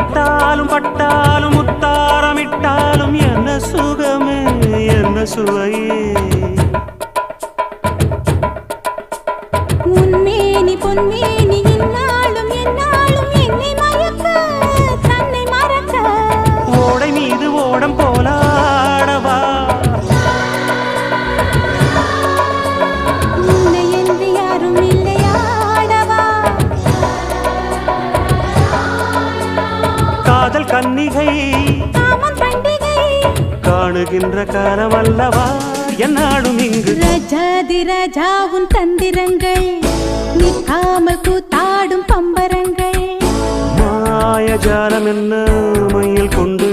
தொட்டாலும் பட்டாலும் முத்தாரமிட்டாலும் என்ன சுகமே என்ன சுவையே. உன்மேனி பொன்மேனி இன்னாலும் என்னாலும் என்னை மறக்க தன்னை மறக்க. ஓடை மீது ஓடம் போலா கன்னிகை காணுகின்ற காலம் அல்லவா என்னாலும் இங்கு. ரஜாதி ராஜாவும் தந்திரங்கள் நிற்காமல் கூத்தாடும் பம்பரங்கள். மாயஜாலம் என்ன மையில் கொண்டு